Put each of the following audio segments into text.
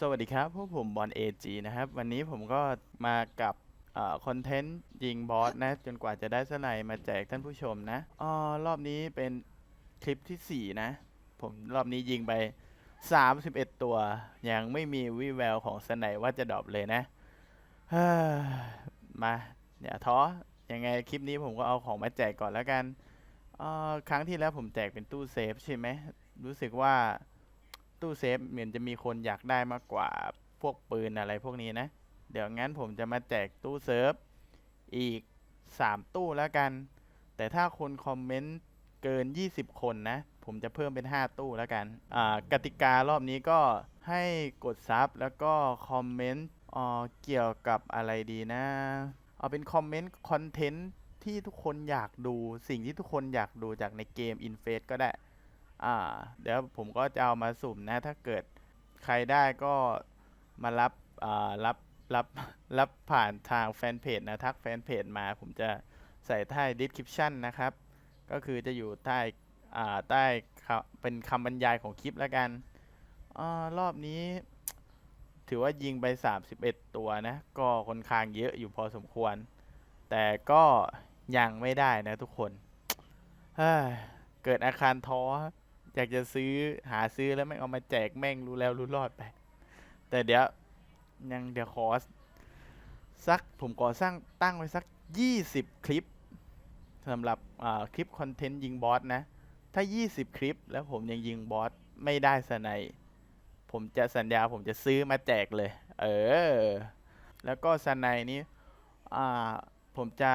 สวัสดีครับ พวกผมบอลเอจนะครับ วันนี้ผมก็มากับคอนเทนต์ยิงบอสนะ จนกว่าจะได้สไนด์มาแจกท่านผู้ชมนะอ๋อรอบนี้เป็นคลิปที่ 4 นะ ผมรอบนี้ยิงไป 31 ตัว ยังไม่มีวิแววของสไนว่าจะดรอปเลยนะมาอย่าท้อยังไงคลิปนี้ผมก็เอาของมาแจกก่อนแล้วกันอ่อครั้งที่แล้วผมแจกเป็นตู้เซฟใช่ไหมรู้สึกว่า ตู้เซฟเหมือนจะมีคนอยากได้มากกว่าพวกปืนอะไรพวกนี้นะ เดี๋ยวงั้นผมจะมาแจกตู้เซิร์ฟอีก 3 ตู้แล้วกัน แต่ถ้าคนคอมเมนต์เกิน 20 คนนะ ผมจะเพิ่มเป็น 5 ตู้แล้วกันอ่ากติการอบนี้ก็ให้กดซับแล้วก็คอมเมนต์อ่อเกี่ยวกับอะไรดีนะ เอาเป็นคอมเมนต์คอนเทนต์ที่ทุกคนอยากดูสิ่งที่ทุกคนอยากดูจากในเกม i n f a c e ก็ได้ อ่า เดี๋ยวผมก็จะเอามาสุ่มนะ ถ้าเกิดใครได้ก็มารับอ่ารับรับรับผ่านทางแฟนเพจนะ ทักแฟนเพจมา ผมจะใส่ใต้ description นะครับ ก็คือจะอยู่ใต้อ่าใต้เป็นคำบรรยายของคลิปแล้วกันอรอบนี้ ถือว่ายิงไป 31 ตัวนะ ก็ค่อนข้างเยอะอยู่พอสมควร แต่ก็ยังไม่ได้นะทุกคน เกิดอาคารท้อ อยากจะซื้อหาซื้อแล้วไม่เอามาแจกแม่งรู้แล้วรู้รอดไป แต่เดี๋ยวยังเดี๋ยวขอสักผมขอสร้างตั้งไว้สัก 20 คลิปสำหรับคลิปคอนเทนต์ยิงบอสนะ ถ้า 20 คลิปแล้วผมยังยิงบอสไม่ได้สไนด์ผมจะสัญญาผมจะซื้อมาแจกเลย เออ แล้วก็สไนด์นี้ผมจะ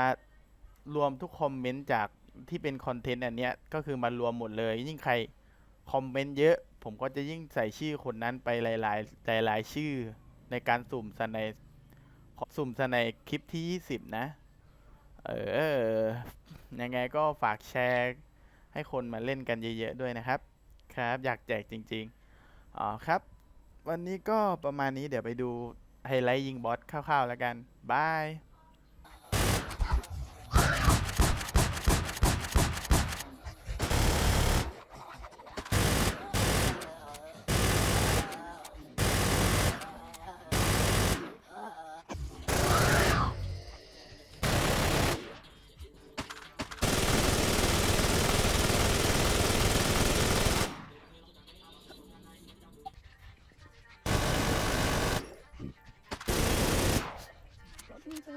รวมทุกคอมเมนต์จากที่เป็นคอนเทนต์อันเนี้ยก็คือมารวมหมดเลย ยิ่งใคร คอมเมนต์เยอะ ผมก็จะยิ่งใส่ชื่อคนนั้นไปหลายๆหลายๆชื่อในการสุ่มสนด์สุ่มสนด์คลิปที่ 20 นะ เออ ยังไงก็ฝากแชร์ให้คนมาเล่นกันเยอะ ๆ ด้วยนะครับ ครับ อยากแจกจริง ๆ อ๋อครับ วันนี้ก็ประมาณนี้เดี๋ยวไปดูไฮไลท์ยิงบอสคร่าวๆแล้วกัน บาย